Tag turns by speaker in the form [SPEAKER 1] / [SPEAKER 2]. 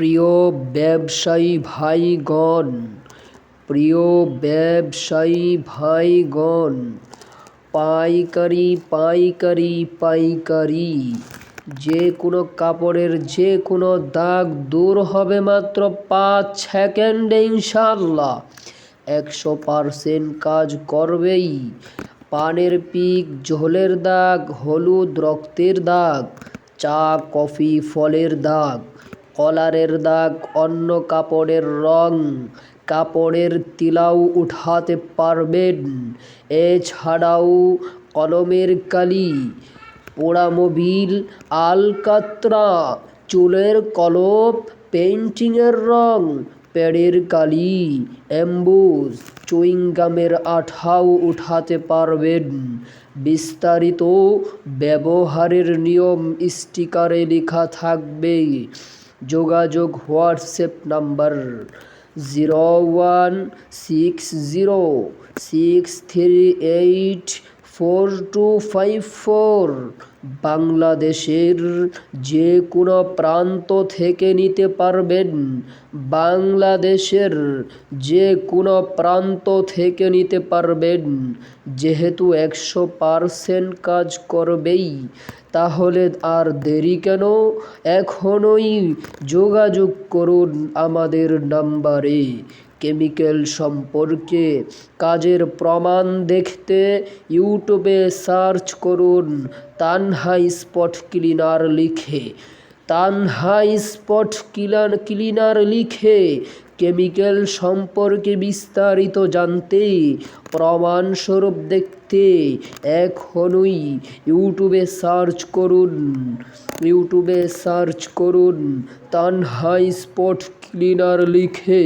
[SPEAKER 1] প্রিয় ব্যবসায়ী ভাইগণ, প্রিয় ব্যবসায়ী ভাইগণ, পাইকারি পাইকারি পাইকারি, যে কোনো কাপড়ের যে কোনো দাগ দূর হবে মাত্র পাঁচ সেকেন্ডে ইনশাল্লাহ একশো পারসেন্ট কাজ করবেই। পানের পিক, ঝোলের দাগ, হলুদ রক্তের দাগ, চা, কফি, ফলের দাগ কলারের দাগ, অন্য কাপড়ের রং, কাপড়ের তিলাও উঠাতে পারবেন। এছাড়াও কলমের কালি, পোড়ামোবিল, আলকাত্রা, চুলের কলপ পেন্টিংয়ের রং প্যাডের কালি অ্যাম্বুস চুইংগামের আঠাও উঠাতে পারবেন। বিস্তারিত ব্যবহারের নিয়ম স্টিকারে লেখা থাকবে। যোগাযোগ WhatsApp number zero one six zero six three eight four two five four বাংলাদেশের যে কোনো প্রান্ত থেকে নিতে পারবেন। বাংলাদেশের যে কোনো প্রান্ত থেকে নিতে পারবেন। যেহেতু একশো পারসেন্ট কাজ করবেই, তাহলে আর দেরি কেন? এখনই যোগাযোগ করুন আমাদের নাম্বারে। কেমিক্যাল সম্পর্কে কাজের প্রমাণ দেখতে ইউটিউবে সার্চ করুন তানহা স্পট ক্লিনার লিখে। তানহা স্পট ক্লিনার ক্লিনার লিখে কেমিক্যাল সম্পর্কে বিস্তারিত জানতে প্রমাণস্বরূপ দেখতে এখনই ইউটিউবে সার্চ করুন। ইউটিউবে সার্চ করুন তানহা স্পট ক্লিনার লিখে।